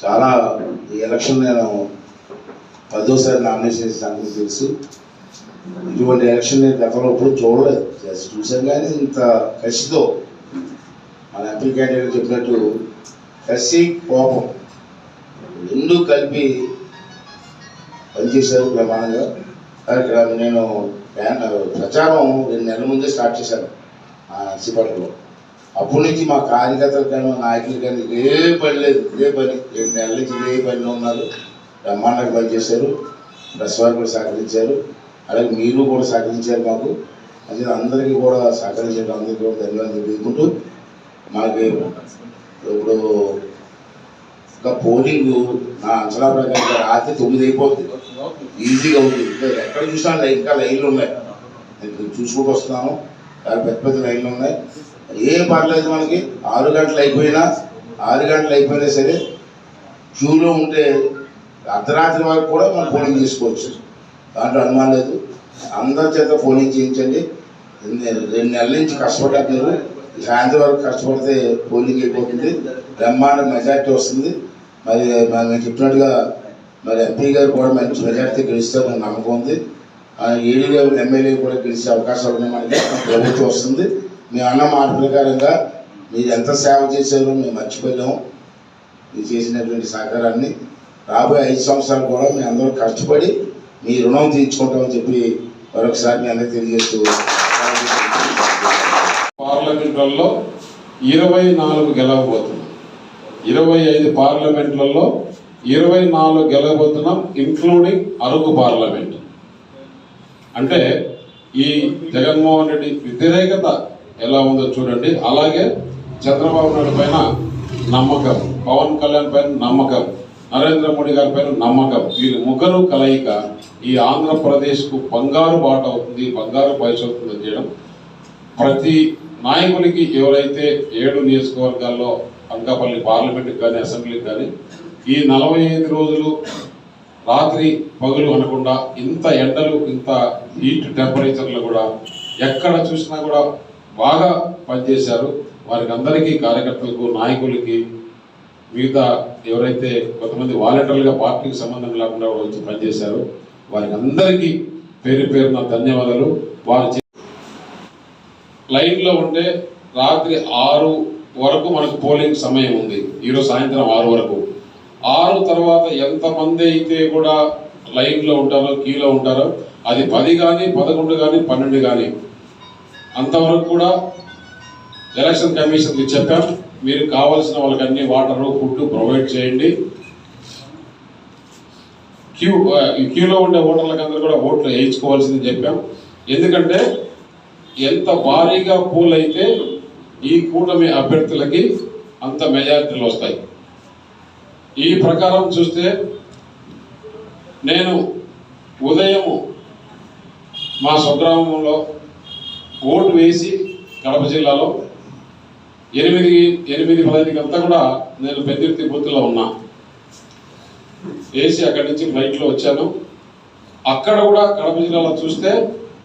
చాలా ఈ ఎలక్షన్ నేను పదోసారి నామినేషన్ చేసిన సంగతి తెలుసు. ఇటువంటి ఎలక్షన్ నేను గతంలో ఎప్పుడు చూడలేదు. జస్ట్ చూసాం కానీ ఇంత కసితో మన ఎంపీ క్యాండిడేట్ చెప్పినట్టు కసి కోపం రెండు కలిపి పనిచేశారు ప్రమాణంగా ఇక్కడ నేను ప్రచారం రెండు నెలల ముందే స్టార్ట్ చేశాను ఆ నర్సీపట్నంలో అప్పటి నుంచి మా కార్యకర్తలు కానీ మా నాయకులు కానీ ఏ పని లేదు ఇదే పని. రెండు నెలల నుంచి ఇదే పనిలో ఉన్నారు. బ్రహ్మాండంగా పనిచేశారు ప్రెస్ వారు కూడా సహకరించారు. అలాగే మీరు కూడా సహకరించారు మాకు అది అందరికీ కూడా సహకరించారు. అందరికీ కూడా ధన్యవాదాలు తెలుపుకుంటూ మనకి ఇప్పుడు ఇంకా పోలింగ్ నా అంచనా ప్రకారం రాత్రి తొమ్మిది అయిపోతుంది ఈజీగా ఉంది. ఎక్కడ చూసినా ఇంకా లైన్లు ఉన్నాయి. నేను చూసుకుంటూ వస్తున్నాను పెద్ద పెద్ద లైన్లు ఉన్నాయి. ఏం పర్లేదు మనకి. ఆరు గంటలు అయిపోయినా ఆరు గంటలు అయిపోయినా సరే క్యూలో ఉంటే అర్ధరాత్రి వరకు కూడా మనం పోలింగ్ చేసుకోవచ్చు. దాంట్లో అనుమానం లేదు. అందరి చేత పోలింగ్ చేయించండి. రెండు నెలల నుంచి కష్టపడ్డారు ఈ సాయంత్రం వరకు కష్టపడితే పోలింగ్ అయిపోతుంది. బ్రహ్మాండ మెజార్టీ వస్తుంది. మరి మరి నేను చెప్పినట్టుగా మరి ఎంపీ గారు కూడా మంచి మెజార్టీ గెలుస్తారని నమ్మకం ఉంది. ఏడీ ఎమ్మెల్యే కూడా గెలిచే అవకాశాలు ఉన్నాయి మనకి. ప్రభుత్వం వస్తుంది. మీ అన్న మాట ప్రకారంగా మీరు ఎంత సేవ చేశారో మేము మర్చిపోయాము మీరు చేసినటువంటి సహకారాన్ని. రాబోయే ఐదు సంవత్సరాలు కూడా మీ అందరూ కష్టపడి మీ రుణం తీర్చుకుంటామని చెప్పి మరొకసారి మీ అందరికీ తెలియజేస్తూ పార్లమెంట్లలో ఇరవై నాలుగు గెలవబోతున్నాం. ఇరవై ఐదు పార్లమెంట్లలో ఇరవై నాలుగు గెలవబోతున్నాం ఇంక్లూడింగ్ అరకు పార్లమెంట్. అంటే ఈ జగన్మోహన్ రెడ్డి వ్యతిరేకత ఎలా ఉందో చూడండి. అలాగే చంద్రబాబు నాయుడు పైన నమ్మకం పవన్ కళ్యాణ్ పైన నమ్మకం. నరేంద్ర మోడీ గారి పైన నమ్మకం. వీరు ముగ్గురు కలయిక ఈ ఆంధ్రప్రదేశ్కు బంగారు బాట అవుతుంది బంగారు భవిష్యత్తు చేయడం ప్రతి నాయకునికి ఎవరైతే ఏడు నియోజకవర్గాల్లో అనకాపల్లి పార్లమెంట్కి కానీ అసెంబ్లీకి కానీ ఈ నలభై ఐదు రోజులు రాత్రి పగులు అనకుండా ఇంత ఎండలు ఇంత హీట్ టెంపరేచర్లు కూడా ఎక్కడ చూసినా కూడా బాగా పనిచేశారు. వారికి అందరికీ కార్యకర్తలకు నాయకులకి మిగతా ఎవరైతే కొంతమంది వాలంటీర్లుగా పార్టీకి సంబంధం లేకుండా వచ్చి పనిచేశారు వారికి అందరికీ పేరు పేరున ధన్యవాదాలు. వారు చే- లైన్లో ఉంటే రాత్రి ఆరు వరకు మనకు పోలింగ్ సమయం ఉంది. ఈరోజు సాయంత్రం ఆరు వరకు. ఆరు తర్వాత ఎంతమంది అయితే కూడా లైన్లో ఉంటారో కీలో ఉంటారో అది పది కానీ పదకొండు కానీ పన్నెండు కానీ అంతవరకు కూడా ఎలక్షన్ కమిషన్కి చెప్పాం. మీరు కావాల్సిన వాళ్ళకి అన్ని వాటర్ ఫుడ్ ప్రొవైడ్ చేయండి. క్యూ క్యూలో ఉండే ఓటర్లకు అందరూ కూడా ఓట్లు వేయించుకోవాల్సింది చెప్పాం. ఎందుకంటే ఎంత భారీగా పూల్ అయితే ఈ కూటమి అభ్యర్థులకి అంత మెజారిటీలు వస్తాయి. ఈ ప్రకారం చూస్తే నేను ఉదయం మా స్వగ్రామంలో ఓటు వేసి కడప జిల్లాలో ఎనిమిది ఎనిమిది పదహైదుకి అంతా కూడా నేను పెద్దిర్తి బూత్లో ఉన్నా. వేసి అక్కడి నుంచి ఫ్లైట్లో వచ్చాను. అక్కడ కూడా కడప జిల్లాలో చూస్తే